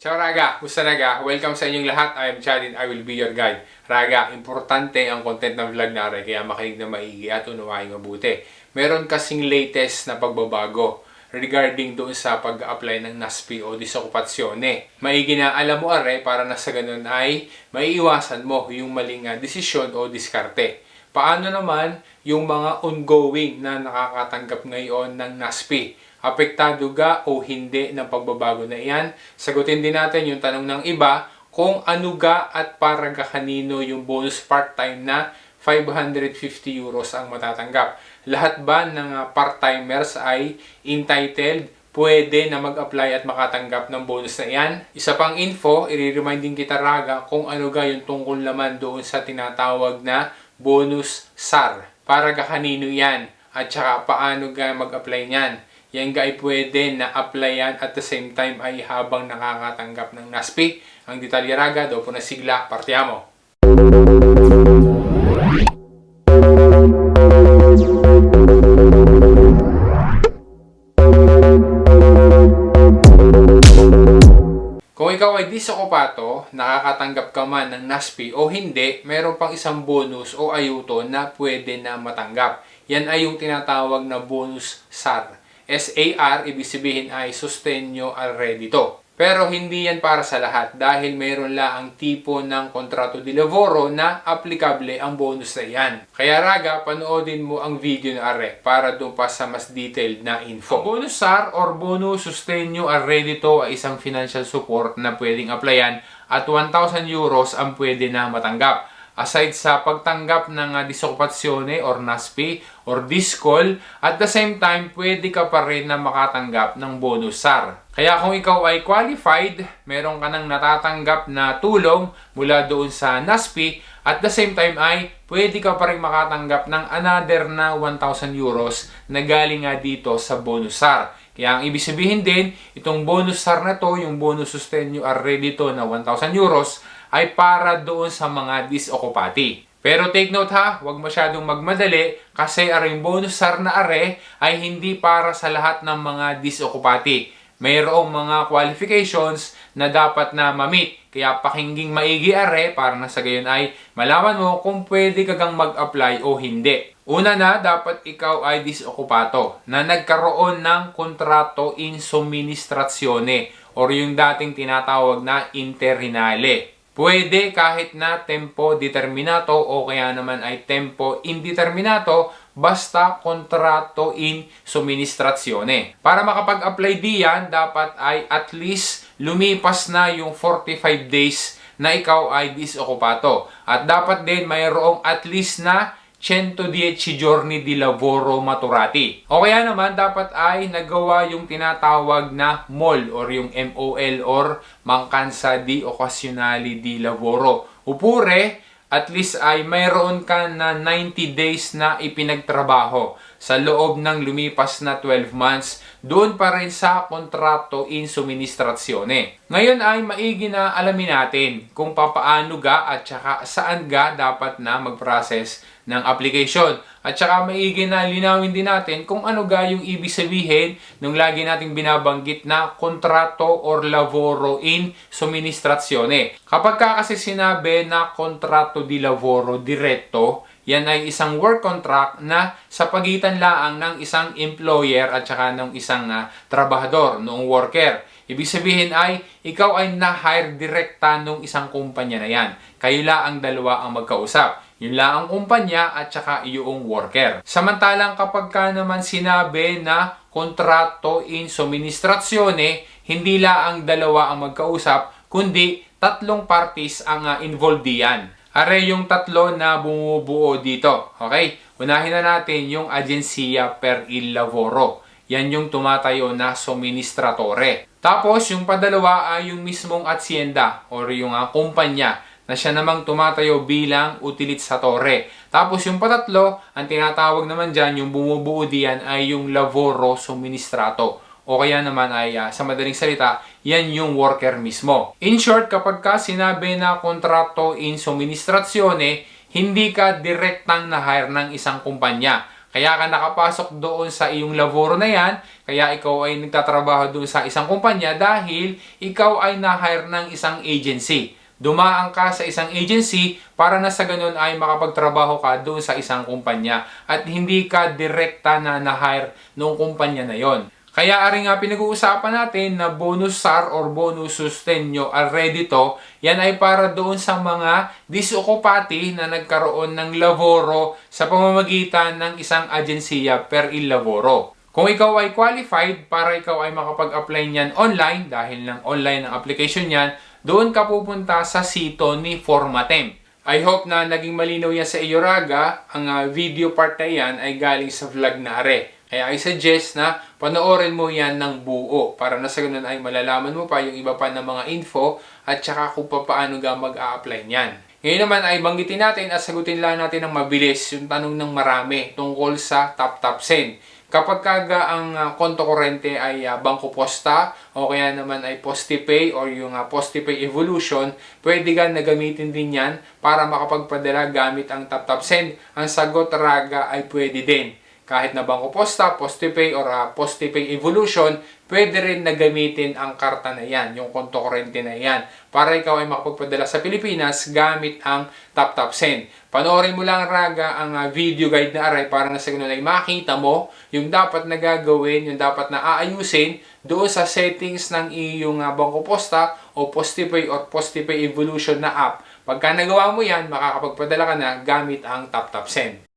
Ciao Raga! Gusto Raga? Welcome sa inyong lahat. I am Chad and I will be your guide. Raga, importante ang content ng vlog natin kaya makinig na maigi at unawain mabuti. Meron kasing latest na pagbabago regarding doon sa pag-apply ng NASPI o disokupasyone. Maigi na alam mo are para na sa ganun ay maiiwasan mo yung maling ah, desisyon o diskarte. Paano naman yung mga ongoing na nakakatanggap ngayon ng NASPI? Apektado ga o hindi ng pagbabago na iyan? Sagutin din natin yung tanong ng iba kung ano ga at para ka kanino yung bonus part-time na 550 euros ang matatanggap. Lahat ba ng ah, part-timers ay entitled pwede na mag-apply at makatanggap ng bonus na iyan. Isa pang info, i-remind din kita Raga kung ano ga yung tungkol naman doon sa tinatawag na bonus SAR. Para ka kanino yan at saka paano ga mag-apply niyan. Yan ay pwede na applyan at the same time ay habang nakakatanggap ng NASPI. Ang detalye Raga, dopo na sigla, partiamo! Kung ikaw ay disokopato, nakakatanggap ka man ng NASPI o hindi, meron pang isang bonus o ayuto na pwede na matanggap. Yan ay yung tinatawag na bonus SAR. SAR, ibig sabihin ay Sustenyo al Reddito. Pero hindi yan para sa lahat dahil mayroon lang ang tipo ng kontrato di lavoro na aplikable ang bonus na yan. Kaya raga, panoodin mo ang video na are para doon pa sa mas detailed na info. Ang bonus SAR or bonus sustenyo al reddito ay isang financial support na pwedeng applyan at 1,000 euros ang pwede na matanggap aside sa pagtanggap ng uh, or NASPI or DISCOL, at the same time, pwede ka pa rin na makatanggap ng bonus SAR. Kaya kung ikaw ay qualified, meron ka nang natatanggap na tulong mula doon sa NASPI, at the same time ay pwede ka pa rin makatanggap ng another na 1,000 euros na galing nga dito sa bonus SAR. Kaya ang ibig sabihin din, itong bonus SAR na to, yung bonus sustenyo are ready to na 1,000 euros, ay para doon sa mga disokupati. Pero take note ha, huwag masyadong magmadali kasi aring bonus SAR na are ay hindi para sa lahat ng mga disokupati. Mayroong mga qualifications na dapat na ma-meet. Kaya pakingging maigi are para na sa gayon ay malaman mo kung pwede ka gang mag-apply o hindi. Una na, dapat ikaw ay disokupato na nagkaroon ng kontrato in somministrazione or yung dating tinatawag na interinale. Pwede kahit na tempo determinato o kaya naman ay tempo indeterminato basta kontrato in somministrazione. Para makapag-apply diyan, dapat ay at least lumipas na yung 45 days na ikaw ay disokupato. At dapat din mayroong at least na 110 giorni di lavoro maturati. O kaya naman dapat ay nagawa yung tinatawag na MOL or yung MOL or Mancansa di Occasionali di Lavoro. Upure, at least ay mayroon ka na 90 days na ipinagtrabaho sa loob ng lumipas na 12 months doon pa rin sa kontrato in somministrazione. Ngayon ay maigi na alamin natin kung papaano ga at saka saan ga dapat na mag-process ng application. At saka maigi na linawin din natin kung ano ga yung ibig sabihin nung lagi nating binabanggit na kontrato or lavoro in somministrazione. Kapag ka kasi sinabi na kontrato di lavoro diretto, yan ay isang work contract na sa pagitan laang ng isang employer at saka ng isang uh, trabahador, noong worker. Ibig sabihin ay, ikaw ay na-hire direkta nung isang kumpanya na yan. Kayo la ang dalawa ang magkausap. Yun lang ang kumpanya at saka iyong worker. Samantalang kapag ka naman sinabi na kontrato in somministrazione, hindi la ang dalawa ang magkausap, kundi tatlong parties ang uh, involved diyan. Are yung tatlo na bumubuo dito. Okay? Unahin na natin yung Agencia per il Lavoro. Yan yung tumatayo na somministratore. Tapos, yung padalawa ay yung mismong atsienda or yung uh, kumpanya na siya namang tumatayo bilang utilizatore. Tapos yung patatlo, ang tinatawag naman dyan, yung bumubuo diyan ay yung lavoro somministrato. O kaya naman ay uh, sa madaling salita, yan yung worker mismo. In short, kapag ka sinabi na kontrato in somministrazione, hindi ka direktang na-hire ng isang kumpanya. Kaya ka nakapasok doon sa iyong laboro na yan, kaya ikaw ay nagtatrabaho doon sa isang kumpanya dahil ikaw ay na-hire ng isang agency. Dumaan ka sa isang agency para na sa ganun ay makapagtrabaho ka doon sa isang kumpanya at hindi ka direkta na na-hire noong kumpanya na yon. Kaya ari nga pinag-uusapan natin na bonus SAR or bonus sustenyo alredito, yan ay para doon sa mga disokupati na nagkaroon ng laboro sa pamamagitan ng isang agensiya per il laboro. Kung ikaw ay qualified para ikaw ay makapag-apply niyan online dahil ng online ang application niyan, doon ka pupunta sa sito ni Formatem. I hope na naging malinaw yan sa iyo, Raga. Ang ah, video part na yan ay galing sa vlog na are. Kaya I suggest na panoorin mo yan ng buo para na sa ganun ay malalaman mo pa yung iba pa ng mga info at saka kung paano ga mag-a-apply niyan. Ngayon naman ay banggitin natin at sagutin lang natin ng mabilis yung tanong ng marami tungkol sa Tap Tap Send. Kapag kaga ang ah, konto korente ay ah, Bangko Posta o kaya naman ay Postipay or yung uh, Postipay Evolution, pwede ka na gamitin din yan para makapagpadala gamit ang Tap Tap Send. Ang sagot raga ay pwede din. Kahit na Bangko Posta, Postipay or uh, Postipay Evolution, pwede rin na gamitin ang karta na yan, yung konto korente na yan, para ikaw ay makapagpadala sa Pilipinas gamit ang Tap Tap Send. Panoorin mo lang raga ang uh, video guide na aray para na sa ganun ay makita mo yung dapat na gagawin, yung dapat na aayusin doon sa settings ng iyong uh, Bangko Posta o Postipay or Postipay Evolution na app. Pagka nagawa mo yan, makakapagpadala ka na gamit ang Tap Tap Send.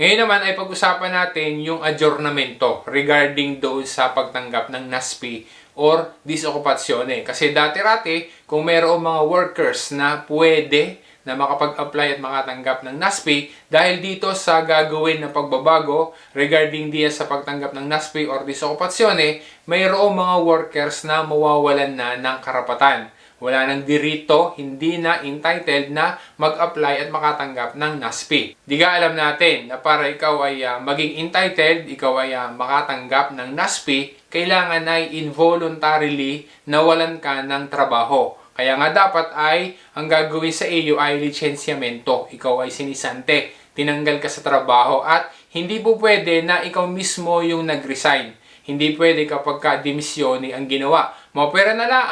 Ngayon naman ay pag-usapan natin yung adjournamento regarding doon sa pagtanggap ng NASPI or disokupasyone. Kasi dati-rati, kung mayroong mga workers na pwede na makapag-apply at makatanggap ng NASPI dahil dito sa gagawin na pagbabago regarding diya sa pagtanggap ng NASPI or disokupasyone, mayroong mga workers na mawawalan na ng karapatan wala nang dirito, hindi na entitled na mag-apply at makatanggap ng NASPI. Di ka alam natin na para ikaw ay uh, maging entitled, ikaw ay uh, makatanggap ng NASPI, kailangan ay involuntarily nawalan ka ng trabaho. Kaya nga dapat ay ang gagawin sa iyo ay lisensyamento. Ikaw ay sinisante, tinanggal ka sa trabaho at hindi po pwede na ikaw mismo yung nag-resign. Hindi pwede kapag ka dimisyoni ang ginawa. Mapera na lang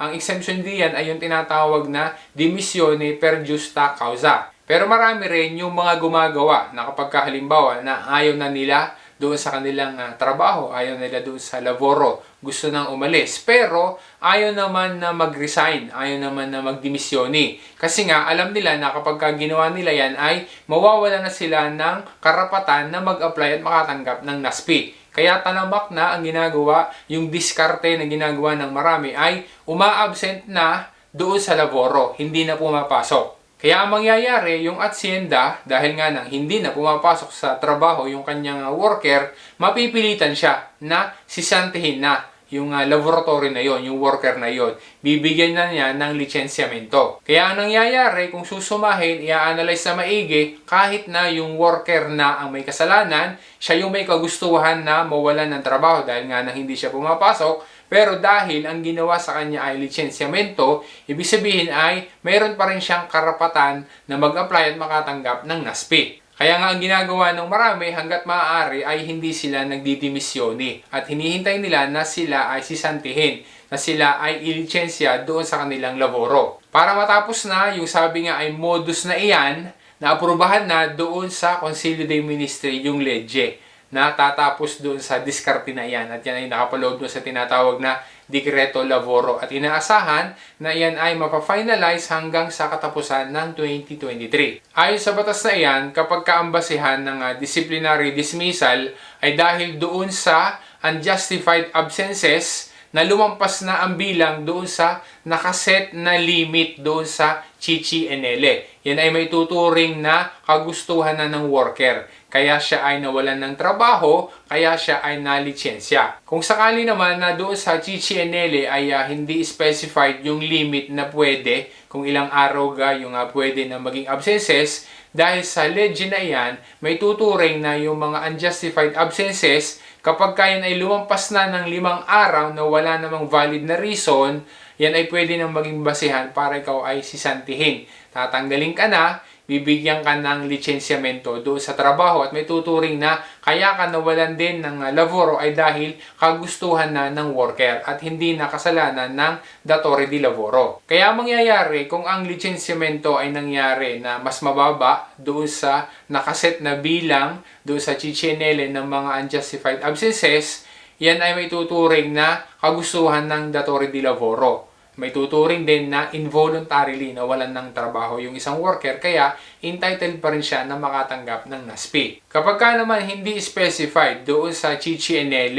ang exemption diyan ay yung tinatawag na dimissione per justa causa. Pero marami rin yung mga gumagawa na kapag halimbawa na ayaw na nila doon sa kanilang uh, trabaho, ayaw nila doon sa laboro, gusto nang umalis. Pero ayaw naman na mag-resign, ayaw naman na magdimisyoni. Kasi nga alam nila na kapag ginawa nila yan ay mawawala na sila ng karapatan na mag-apply at makatanggap ng NASPI. Kaya talamak na ang ginagawa, yung diskarte na ginagawa ng marami ay uma-absent na doon sa laboro, hindi na pumapasok. Kaya ang mangyayari, yung asyenda, dahil nga nang hindi na pumapasok sa trabaho yung kanyang worker, mapipilitan siya na sisantihin na yung uh, laboratory na yon, yung worker na yon, bibigyan na niya ng lisensyamento. Kaya ang nangyayari, kung susumahin, i-analyze na maigi, kahit na yung worker na ang may kasalanan, siya yung may kagustuhan na mawalan ng trabaho dahil nga na hindi siya pumapasok, pero dahil ang ginawa sa kanya ay lisensyamento, ibig sabihin ay mayroon pa rin siyang karapatan na mag-apply at makatanggap ng NASPI. Kaya nga ang ginagawa ng marami hanggat maaari ay hindi sila nagdidimisyoni at hinihintay nila na sila ay sisantihin, na sila ay ilisensya doon sa kanilang laboro. Para matapos na, yung sabi nga ay modus na iyan, na aprubahan na doon sa Consilio de Ministry yung ledye na tatapos doon sa diskarte na iyan at yan ay nakapaload doon sa tinatawag na Dekreto Lavoro at inaasahan na iyan ay mapafinalize hanggang sa katapusan ng 2023. Ayon sa batas na iyan, kapag kaambasihan ng uh, disciplinary dismissal ay dahil doon sa unjustified absences na lumampas na ang bilang doon sa nakaset na limit doon sa Chichi Enele. Yan ay may tuturing na kagustuhan na ng worker. Kaya siya ay nawalan ng trabaho, kaya siya ay nalitsensya. Kung sakali naman na doon sa Chichi Enele ay ah, hindi specified yung limit na pwede, kung ilang araw ga yung ah, pwede na maging absences, dahil sa legend na yan, may tuturing na yung mga unjustified absences Kapag kayan ay lumampas na ng limang araw na wala namang valid na reason, yan ay pwede nang maging basihan para ikaw ay sisantihin. Tatanggalin ka na, bibigyan ka ng lisensyamento doon sa trabaho at may tuturing na kaya ka nawalan din ng uh, laboro ay dahil kagustuhan na ng worker at hindi nakasalanan ng datore di lavoro. Kaya mangyayari kung ang lisensyamento ay nangyari na mas mababa doon sa nakaset na bilang doon sa chichinele ng mga unjustified absences, yan ay may tuturing na kagustuhan ng datore di lavoro may tuturing din na involuntarily nawalan ng trabaho yung isang worker kaya entitled pa rin siya na makatanggap ng NASPI. Kapag ka naman hindi specified doon sa CCNL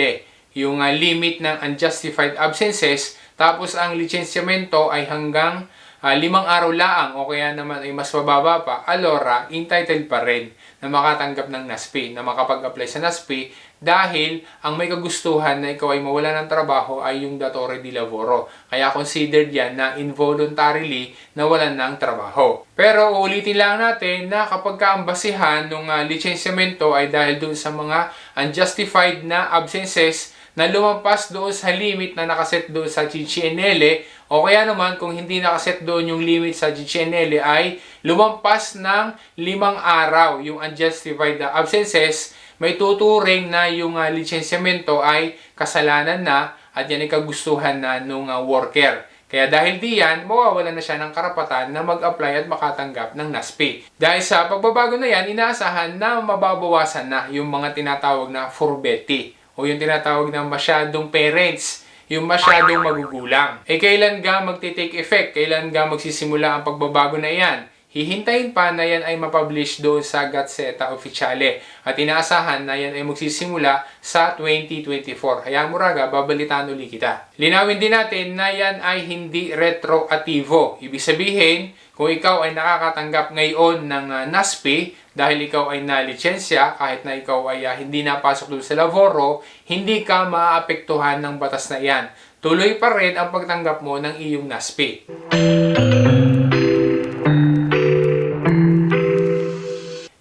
yung uh, limit ng unjustified absences tapos ang lisensyamento ay hanggang uh, limang araw laang o kaya naman ay mas mababa pa, alora, entitled pa rin na makatanggap ng NASPI, na makapag-apply sa NASPI dahil ang may kagustuhan na ikaw ay mawala ng trabaho ay yung datore di lavoro. Kaya considered yan na involuntarily nawalan ng trabaho. Pero ulitin lang natin na kapag kaambasihan ng uh, lisensyamento ay dahil dun sa mga unjustified na absences na lumampas doon sa limit na nakaset doon sa GCNL o kaya naman kung hindi nakaset doon yung limit sa GCNL ay lumampas ng limang araw yung unjustified absences may tuturing na yung uh, lisensyamento ay kasalanan na at yan ay kagustuhan na nung uh, worker. Kaya dahil diyan, mawawala na siya ng karapatan na mag-apply at makatanggap ng NASPI. Dahil sa pagbabago na yan, inaasahan na mababawasan na yung mga tinatawag na forbetti o yung tinatawag na masyadong parents yung masyadong magugulang. Eh kailan ga magti-take effect? Kailan ga magsisimula ang pagbabago na yan? Hihintayin pa na yan ay mapublish doon sa Gazzetta Ufficiale at inaasahan na yan ay magsisimula sa 2024. Hayaan mo raga, babalitaan uli kita. Linawin din natin na yan ay hindi retroativo. Ibig sabihin, kung ikaw ay nakakatanggap ngayon ng uh, NASPI dahil ikaw ay nalitsensya, kahit na ikaw ay uh, hindi napasok doon sa Lavoro, hindi ka maapektuhan ng batas na yan. Tuloy pa rin ang pagtanggap mo ng iyong NASPI.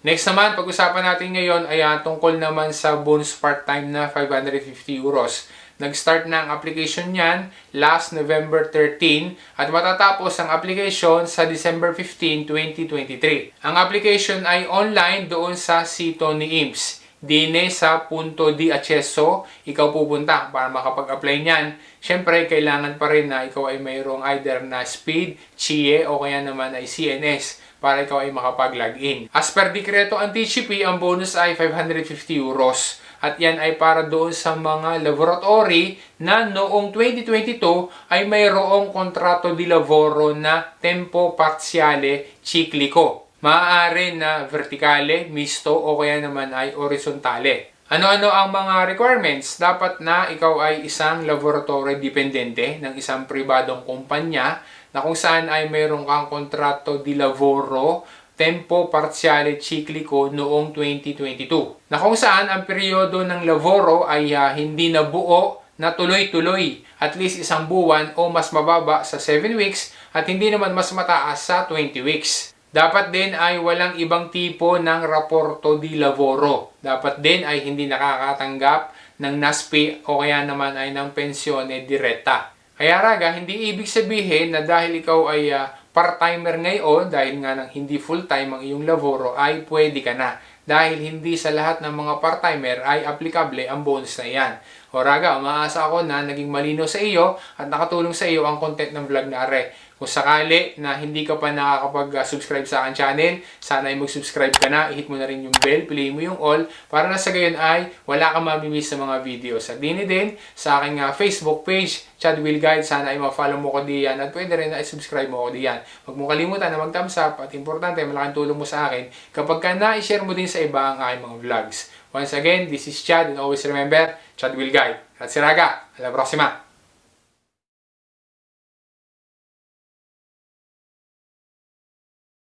Next naman, pag-usapan natin ngayon ay uh, tungkol naman sa bonus part-time na 550 euros. Nag-start na ang application niyan last November 13 at matatapos ang application sa December 15, 2023. Ang application ay online doon sa sito ni IMSS. Dine sa punto di acceso, ikaw pupunta para makapag-apply niyan. Siyempre, kailangan pa rin na ikaw ay mayroong either na speed, CHIE o kaya naman ay CNS para ikaw ay makapag-login. As per dekreto ang TCP, ang bonus ay 550 euros. At yan ay para doon sa mga laboratory na noong 2022 ay mayroong kontrato di lavoro na tempo parziale ciclico. Maaari na vertikale, misto o kaya naman ay horizontale. Ano-ano ang mga requirements? Dapat na ikaw ay isang laboratory dependente ng isang pribadong kumpanya na kung saan ay mayroon kang kontrato di lavoro tempo parziale ciclico noong 2022. Na kung saan ang peryodo ng lavoro ay uh, hindi nabuo na tuloy-tuloy at least isang buwan o mas mababa sa 7 weeks at hindi naman mas mataas sa 20 weeks. Dapat din ay walang ibang tipo ng raporto di lavoro. Dapat din ay hindi nakakatanggap ng NASPI o kaya naman ay ng pensione diretta. Kaya raga, hindi ibig sabihin na dahil ikaw ay uh, part-timer ngayon, dahil nga nang hindi full-time ang iyong laboro, ay pwede ka na. Dahil hindi sa lahat ng mga part-timer ay applicable ang bonus na yan. O raga, umaasa ako na naging malino sa iyo at nakatulong sa iyo ang content ng vlog na are. Kung sakali na hindi ka pa nakakapag-subscribe sa akin channel, sana ay mag-subscribe ka na, i-hit mo na rin yung bell, piliin mo yung all, para na sa gayon ay wala kang mamimiss sa mga videos. At din din sa aking uh, Facebook page, Chad Will Guide, sana ay ma-follow mo ko diyan at pwede rin na i-subscribe mo ko diyan. Huwag mo kalimutan na mag-thumbs up at importante, malaking tulong mo sa akin kapag ka na-share mo din sa iba ang aking mga vlogs. Once again, this is Chad and always remember, Chad Will Guide. Si Raga, la prossima!